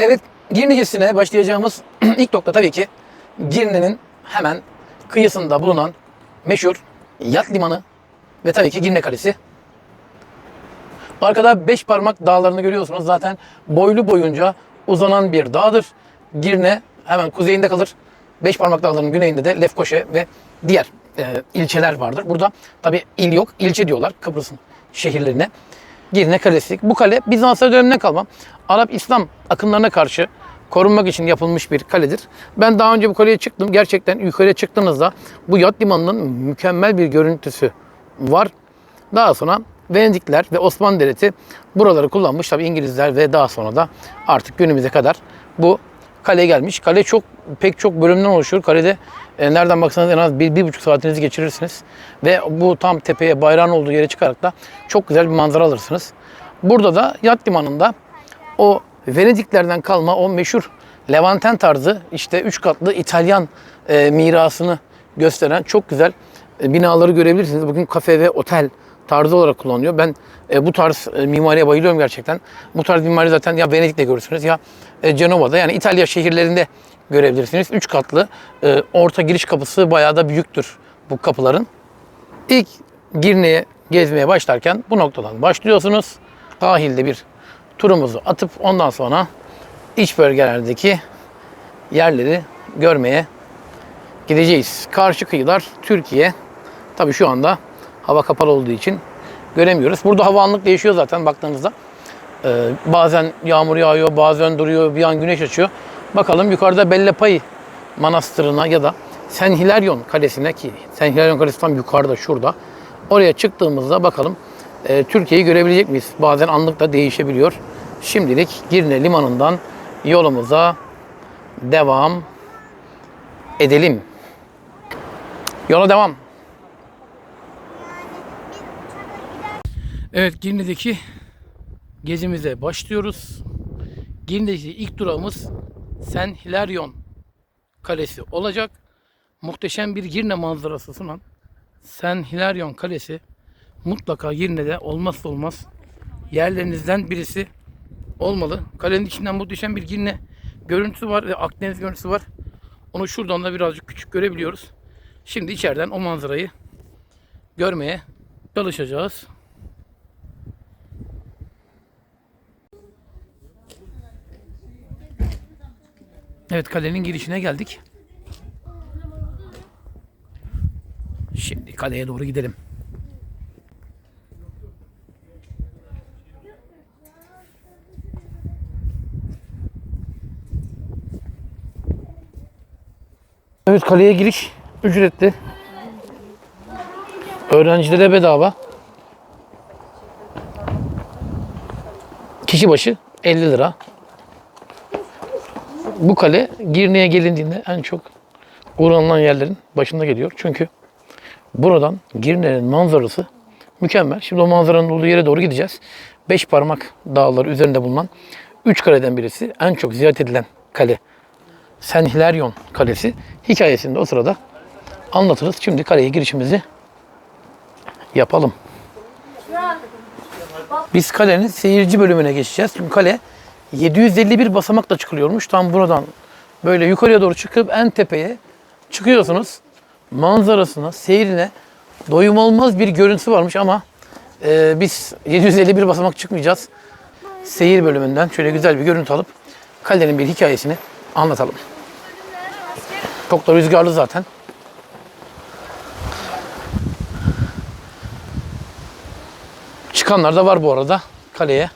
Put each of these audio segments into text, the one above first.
Evet, Girne gezisine başlayacağımız ilk nokta tabii ki Girne'nin hemen kıyısında bulunan meşhur yat limanı ve tabii ki Girne Kalesi. Arkada beş parmak dağlarını görüyorsunuz. Zaten boylu boyunca uzanan bir dağdır. Girne hemen kuzeyinde kalır. Beş parmak dağlarının güneyinde de Lefkoşe ve diğer e, ilçeler vardır. Burada tabii il yok, ilçe diyorlar Kıbrıs'ın şehirlerine. Girne Kalesi. Bu kale Bizanslar döneminden kalma. Arap İslam akımlarına karşı korunmak için yapılmış bir kaledir. Ben daha önce bu kaleye çıktım. Gerçekten yukarıya çıktığınızda bu yat limanının mükemmel bir görüntüsü var. Daha sonra Venedikler ve Osmanlı Devleti buraları kullanmış. Tabi İngilizler ve daha sonra da artık günümüze kadar bu kale gelmiş. Kale çok pek çok bölümden oluşuyor. Kalede e, nereden baksanız en az bir, bir buçuk saatinizi geçirirsiniz. Ve bu tam tepeye bayrağın olduğu yere çıkarak da çok güzel bir manzara alırsınız. Burada da yat limanında o Venediklerden kalma o meşhur Levanten tarzı işte üç katlı İtalyan e, mirasını gösteren çok güzel e, binaları görebilirsiniz. Bugün kafe ve otel tarzı olarak kullanılıyor. Ben e, bu tarz e, mimariye bayılıyorum gerçekten. Bu tarz mimari zaten ya Venedik'te görürsünüz ya e, Cenova'da yani İtalya şehirlerinde görebilirsiniz. Üç katlı e, orta giriş kapısı bayağı da büyüktür bu kapıların. İlk Girne'ye gezmeye başlarken bu noktadan başlıyorsunuz. Sahilde bir turumuzu atıp ondan sonra iç bölgelerdeki yerleri görmeye gideceğiz. Karşı kıyılar Türkiye. Tabii şu anda hava kapalı olduğu için göremiyoruz. Burada hava anlık değişiyor zaten baktığınızda. Ee, bazen yağmur yağıyor, bazen duruyor, bir an güneş açıyor. Bakalım yukarıda Bellepay Manastırı'na ya da Sen Hilarion Kalesi'ne ki Sen Hilarion Kalesi tam yukarıda şurada. Oraya çıktığımızda bakalım e, Türkiye'yi görebilecek miyiz? Bazen anlık da değişebiliyor. Şimdilik Girne Limanı'ndan yolumuza devam edelim. Yola devam. Evet Girne'deki gezimize başlıyoruz. Girne'deki ilk durağımız Sen Hilarion Kalesi olacak. Muhteşem bir Girne manzarası sunan Sen Hilarion Kalesi mutlaka Girne'de olmazsa olmaz yerlerinizden birisi olmalı. Kalenin içinden muhteşem bir Girne görüntüsü var ve Akdeniz görüntüsü var. Onu şuradan da birazcık küçük görebiliyoruz. Şimdi içeriden o manzarayı görmeye çalışacağız. Evet kalenin girişine geldik. Şimdi kaleye doğru gidelim. Evet kaleye giriş ücretli. Öğrencilere bedava. Kişi başı 50 lira. Bu kale Girne'ye gelindiğinde en çok uğranılan yerlerin başında geliyor. Çünkü buradan Girne'nin manzarası mükemmel. Şimdi o manzaranın olduğu yere doğru gideceğiz. Beş parmak dağları üzerinde bulunan üç kaleden birisi en çok ziyaret edilen kale. Sen Kalesi hikayesinde o sırada anlatırız. Şimdi kaleye girişimizi yapalım. Biz kalenin seyirci bölümüne geçeceğiz. Çünkü kale 751 basamakla çıkılıyormuş. Tam buradan böyle yukarıya doğru çıkıp en tepeye çıkıyorsunuz. Manzarasına, seyrine doyum olmaz bir görüntüsü varmış ama e, biz 751 basamak çıkmayacağız. Seyir bölümünden şöyle güzel bir görüntü alıp kalenin bir hikayesini anlatalım. Çok da rüzgarlı zaten. Çıkanlar da var bu arada kaleye.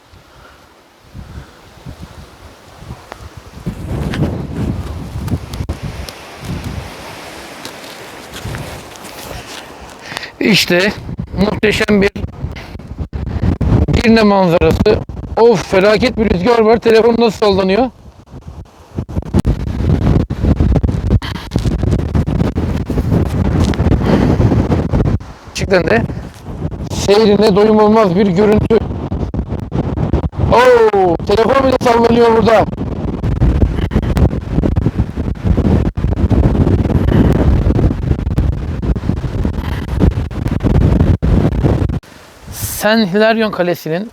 İşte muhteşem bir Girne manzarası. Of felaket bir rüzgar var. Telefon nasıl sallanıyor? Gerçekten de seyrine doyum olmaz bir görüntü. Oo, telefon bile sallanıyor burada. Sen Hilarion Kalesi'nin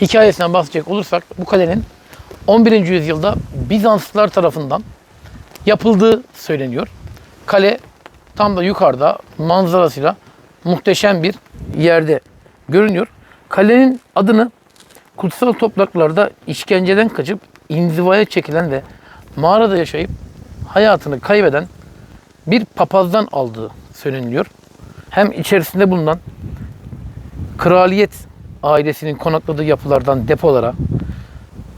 hikayesinden bahsedecek olursak bu kalenin 11. yüzyılda Bizanslılar tarafından yapıldığı söyleniyor. Kale tam da yukarıda manzarasıyla muhteşem bir yerde görünüyor. Kalenin adını kutsal topraklarda işkenceden kaçıp inzivaya çekilen ve mağarada yaşayıp hayatını kaybeden bir papazdan aldığı söyleniliyor. Hem içerisinde bulunan kraliyet ailesinin konakladığı yapılardan depolara,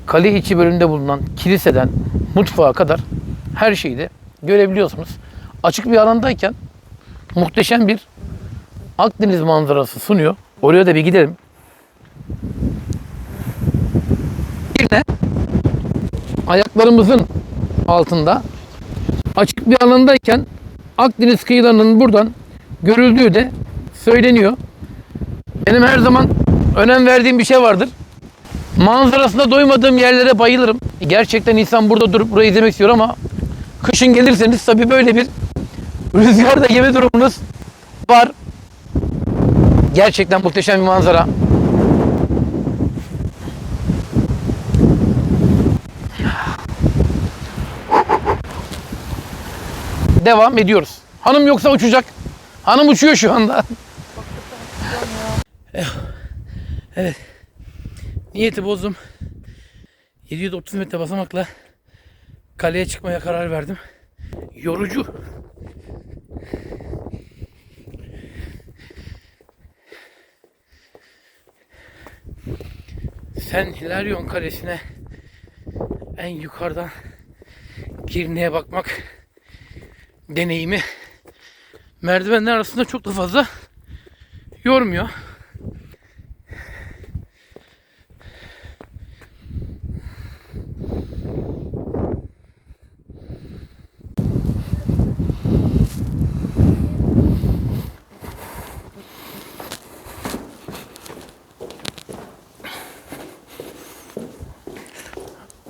kale içi bölümünde bulunan kiliseden mutfağa kadar her şeyi de görebiliyorsunuz. Açık bir alandayken muhteşem bir Akdeniz manzarası sunuyor. Oraya da bir gidelim. De ayaklarımızın altında açık bir alandayken Akdeniz kıyılarının buradan görüldüğü de söyleniyor. Benim her zaman önem verdiğim bir şey vardır. Manzarasına doymadığım yerlere bayılırım. Gerçekten insan burada durup burayı izlemek istiyor ama kışın gelirseniz tabii böyle bir rüzgarda yeme durumunuz var. Gerçekten muhteşem bir manzara. Devam ediyoruz. Hanım yoksa uçacak. Hanım uçuyor şu anda. Evet. Niyeti bozdum. 730 metre basamakla kaleye çıkmaya karar verdim. Yorucu. Sen Hilarion Kalesi'ne en yukarıdan Girne'ye bakmak deneyimi merdivenler arasında çok da fazla yormuyor.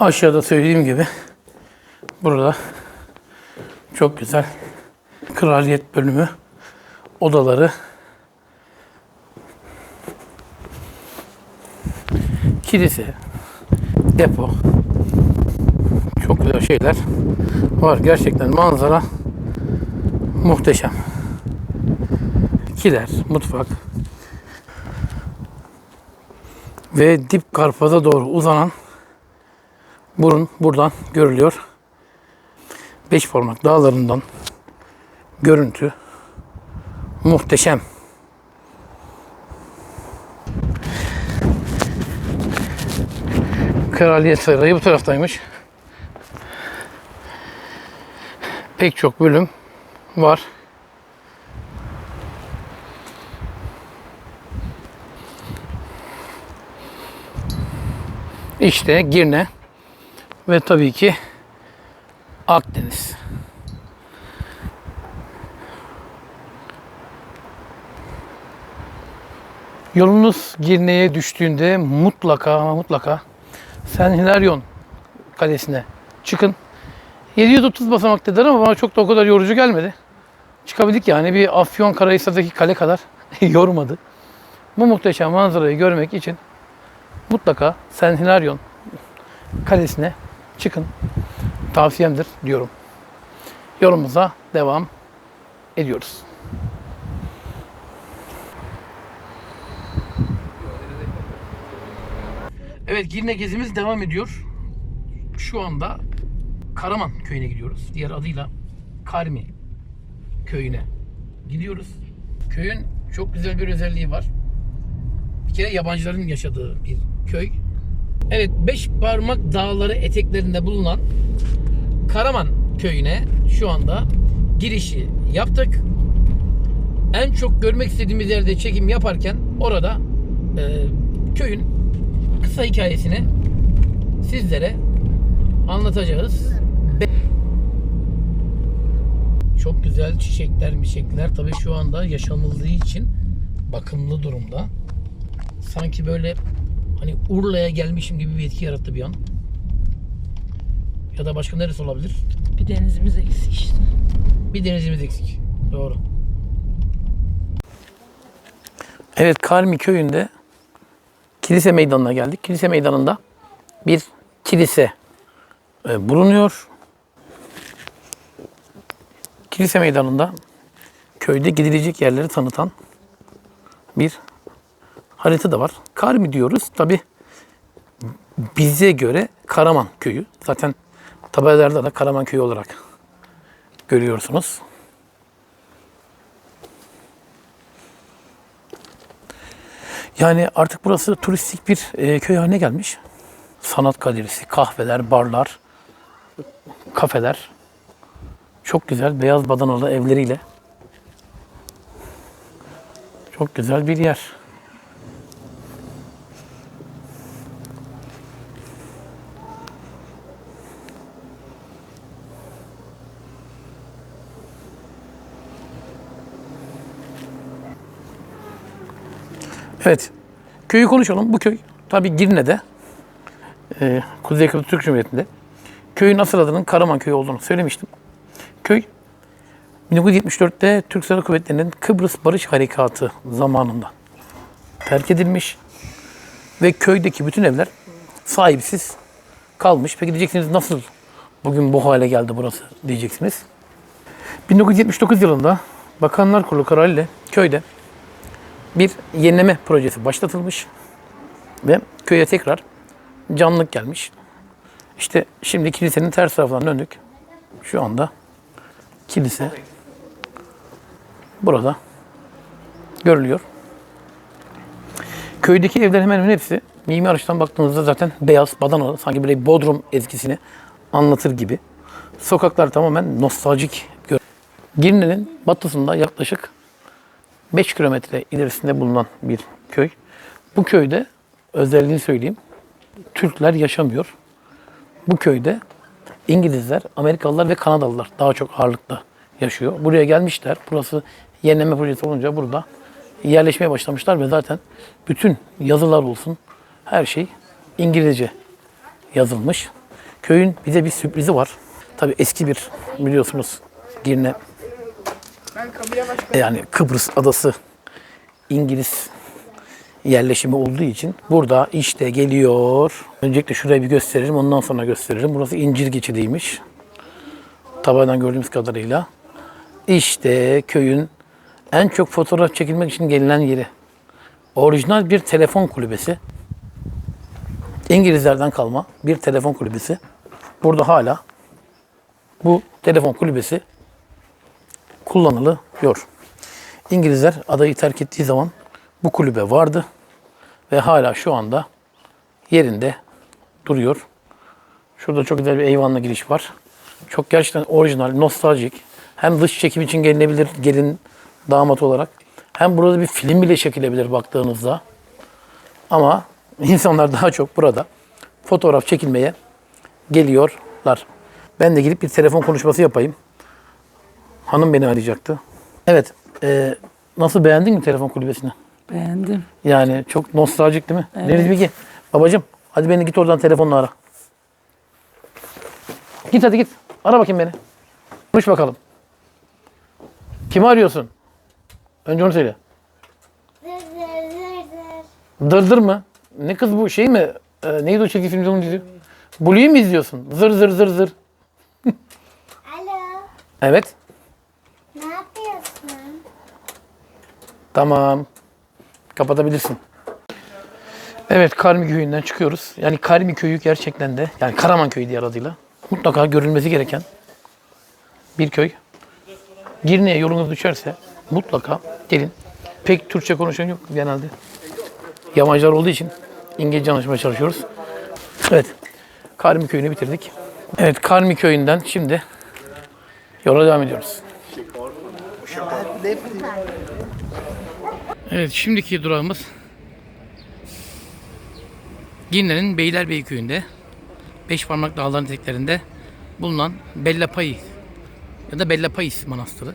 Aşağıda söylediğim gibi burada çok güzel kraliyet bölümü odaları kilise depo çok güzel şeyler var. Gerçekten manzara muhteşem. Kiler mutfak ve dip karpaza doğru uzanan burun buradan görülüyor. Beş parmak dağlarından görüntü muhteşem. Kraliyet Sarayı bu taraftaymış. Pek çok bölüm var. İşte Girne ve tabii ki Akdeniz. Yolunuz Girne'ye düştüğünde mutlaka mutlaka Sen Hilarion Kalesi'ne çıkın. 730 basamak dediler ama bana çok da o kadar yorucu gelmedi. Çıkabildik yani bir Afyon Karahisar'daki kale kadar yormadı. Bu muhteşem manzarayı görmek için mutlaka Sen Hilarion Kalesi'ne çıkın. Tavsiyemdir diyorum. Yolumuza devam ediyoruz. Evet Girne gezimiz devam ediyor. Şu anda Karaman köyüne gidiyoruz. Diğer adıyla Karmi köyüne gidiyoruz. Köyün çok güzel bir özelliği var. Bir kere yabancıların yaşadığı bir köy. Evet beş parmak dağları eteklerinde bulunan Karaman köyüne şu anda girişi yaptık. En çok görmek istediğimiz yerde çekim yaparken orada e, köyün kısa hikayesini sizlere anlatacağız. Çok güzel çiçekler, mişekler tabii şu anda yaşanıldığı için bakımlı durumda. Sanki böyle hani Urla'ya gelmişim gibi bir etki yarattı bir an. Ya da başka neresi olabilir? Bir denizimiz eksik işte. Bir denizimiz eksik. Doğru. Evet Karmi köyünde kilise meydanına geldik. Kilise meydanında bir kilise e, bulunuyor. Kilise meydanında köyde gidilecek yerleri tanıtan bir harita da var. Karmi diyoruz. Tabi bize göre Karaman köyü. Zaten tabelalarda da Karaman köyü olarak görüyorsunuz. Yani artık burası turistik bir e, köy haline gelmiş. Sanat galerisi, kahveler, barlar, kafeler. Çok güzel beyaz badanalı evleriyle. Çok güzel bir yer. Evet. Köyü konuşalım. Bu köy tabi Girne'de. E, Kuzey Kıbrıs Türk Cumhuriyeti'nde. Köyün asıl adının Karaman Köyü olduğunu söylemiştim. Köy 1974'te Türk Silahlı Kuvvetleri'nin Kıbrıs Barış Harekatı zamanında terk edilmiş ve köydeki bütün evler sahipsiz kalmış. Peki diyeceksiniz nasıl bugün bu hale geldi burası diyeceksiniz. 1979 yılında Bakanlar Kurulu kararıyla köyde bir yenileme projesi başlatılmış ve köye tekrar canlılık gelmiş. İşte şimdi kilisenin ters tarafından döndük. Şu anda kilise burada görülüyor. Köydeki evlerin hemen hemen hepsi mimar açıdan baktığınızda zaten beyaz, badanalı, sanki böyle Bodrum ezgisini anlatır gibi. Sokaklar tamamen nostaljik. Girne'nin batısında yaklaşık 5 kilometre ilerisinde bulunan bir köy. Bu köyde özelliğini söyleyeyim. Türkler yaşamıyor. Bu köyde İngilizler, Amerikalılar ve Kanadalılar daha çok ağırlıkta yaşıyor. Buraya gelmişler. Burası yenileme projesi olunca burada yerleşmeye başlamışlar ve zaten bütün yazılar olsun her şey İngilizce yazılmış. Köyün bize bir sürprizi var. Tabii eski bir biliyorsunuz Girne yani Kıbrıs adası İngiliz yerleşimi olduğu için burada işte geliyor. Öncelikle şurayı bir gösteririm ondan sonra gösteririm. Burası incir geçidiymiş. Tabandan gördüğümüz kadarıyla. İşte köyün en çok fotoğraf çekilmek için gelinen yeri. Orijinal bir telefon kulübesi. İngilizlerden kalma bir telefon kulübesi. Burada hala bu telefon kulübesi kullanılıyor. İngilizler adayı terk ettiği zaman bu kulübe vardı ve hala şu anda yerinde duruyor. Şurada çok güzel bir eyvanla giriş var. Çok gerçekten orijinal, nostaljik. Hem dış çekim için gelinebilir gelin damat olarak. Hem burada bir film bile çekilebilir baktığınızda. Ama insanlar daha çok burada fotoğraf çekilmeye geliyorlar. Ben de gidip bir telefon konuşması yapayım. Hanım beni arayacaktı. Evet. e, nasıl beğendin mi telefon kulübesini? Beğendim. Yani çok nostaljik değil mi? Evet. Deniz Bilgi. Babacım hadi beni git oradan telefonla ara. Git hadi git. Ara bakayım beni. Konuş bakalım. Kimi arıyorsun? Önce onu söyle. Dır dır dır dır. Dırdır mı? Ne kız bu şey mi? Ee, neydi o çizgi filmde onun dizi? Blue'yu mu izliyorsun? Zır zır zır zır. Alo, Evet. ne yapıyorsun? Tamam. Kapatabilirsin. Evet Karmi köyünden çıkıyoruz. Yani Karmi köyü gerçekten de yani Karaman köyü diğer adıyla mutlaka görülmesi gereken bir köy. Girne'ye yolunuz düşerse mutlaka gelin. Pek Türkçe konuşan yok genelde. Yabancılar olduğu için İngilizce anlaşmaya çalışıyoruz. Evet. Karmi köyünü bitirdik. Evet Karmi köyünden şimdi yola devam ediyoruz. Evet şimdiki durağımız Girne'nin Beylerbeyi köyünde Beş Parmak Dağları'nın eteklerinde bulunan Bella Pais ya da Bella Pais Manastırı.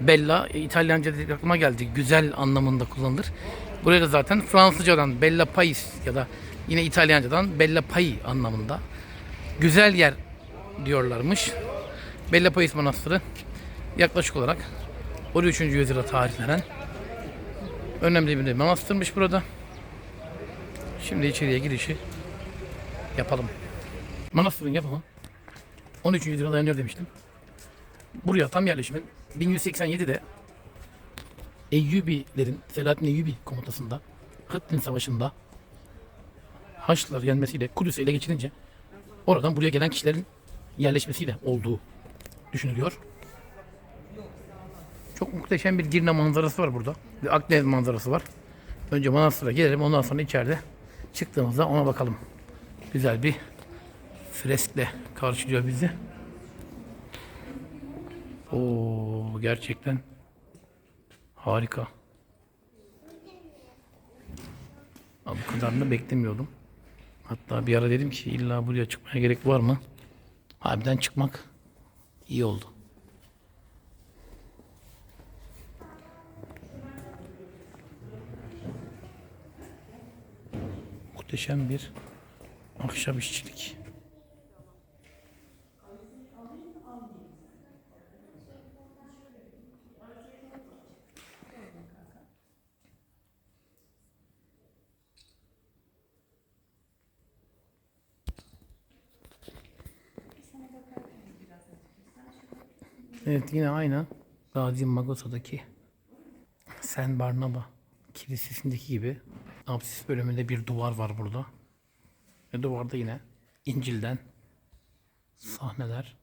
Bella İtalyanca dedik aklıma geldi. Güzel anlamında kullanılır. Buraya da zaten Fransızcadan Bella Pais ya da yine İtalyancadan Bella Pai anlamında. Güzel yer diyorlarmış. Bella Pais Manastırı yaklaşık olarak 13. yüzyıla tarihlenen önemli bir manastırmış burada. Şimdi içeriye girişi yapalım. Manastırın yapımı 13. yüzyıla dayanıyor demiştim. Buraya tam yerleşimin 1187'de Eyyubilerin Selahaddin Eyyubi komutasında Hıttin Savaşı'nda Haçlılar yenmesiyle Kudüs'ü ele geçirince oradan buraya gelen kişilerin yerleşmesiyle olduğu düşünülüyor. Çok muhteşem bir Girne manzarası var burada. Bir Akdeniz manzarası var. Önce manastıra gelelim ondan sonra içeride çıktığımızda ona bakalım. Güzel bir freskle karşılıyor bizi. Oo gerçekten harika. Abi bu kadarını beklemiyordum. Hatta bir ara dedim ki illa buraya çıkmaya gerek var mı? Harbiden çıkmak iyi oldu. Muhteşem bir ahşap işçilik. Evet yine aynı Gazi Magosa'daki Sen Barnaba Kilisesi'ndeki gibi apsis bölümünde bir duvar var burada. Ve duvarda yine İncil'den sahneler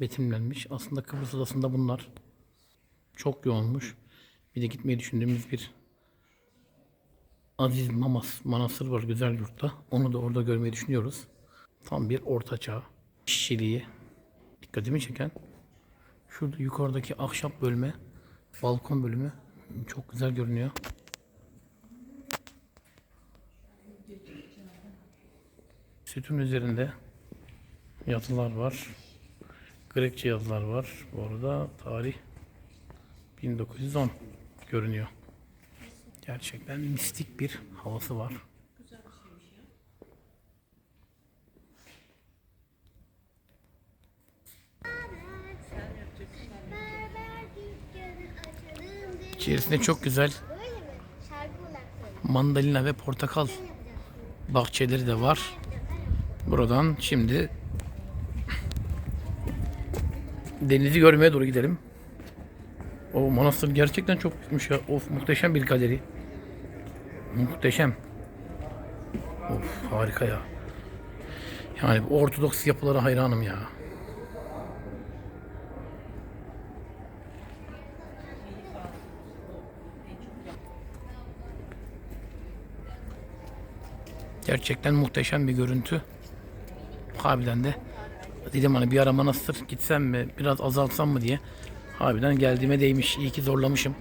betimlenmiş. Aslında Kıbrıs Adası'nda bunlar çok yoğunmuş. Bir de gitmeyi düşündüğümüz bir Aziz Mamas Manastır var güzel yurtta. Onu da orada görmeyi düşünüyoruz. Tam bir ortaçağ işçiliği dikkatimi çeken şurada yukarıdaki ahşap bölme balkon bölümü çok güzel görünüyor. Sütun üzerinde yazılar var. Grekçe yazılar var. Bu arada tarih 1910 görünüyor. Gerçekten mistik bir havası var. İçerisinde çok güzel mandalina ve portakal bahçeleri de var. Buradan şimdi denizi görmeye doğru gidelim. O manastır gerçekten çok büyükmüş ya. Of muhteşem bir galeri. Muhteşem. Of harika ya. Yani ortodoks yapılara hayranım ya. Gerçekten muhteşem bir görüntü. Harbiden de dedim hani bir ara manastır gitsem mi biraz azaltsam mı diye. Harbiden geldiğime değmiş. İyi ki zorlamışım.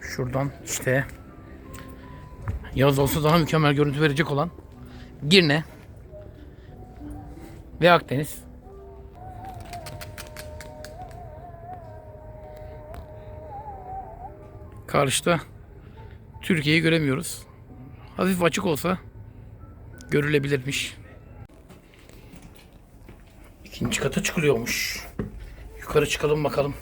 Şuradan işte yaz olsa daha mükemmel görüntü verecek olan Girne ve Akdeniz. Karşıda Türkiye'yi göremiyoruz. Hafif açık olsa görülebilirmiş. İkinci kata çıkılıyormuş. Yukarı çıkalım bakalım.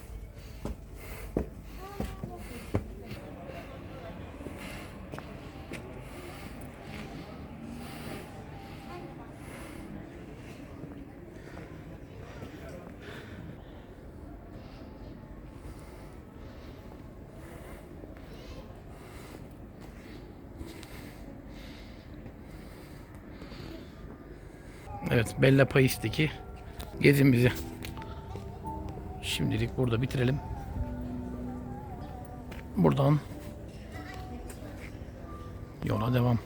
Evet Bella Pais'teki gezimizi şimdilik burada bitirelim. Buradan yola devam.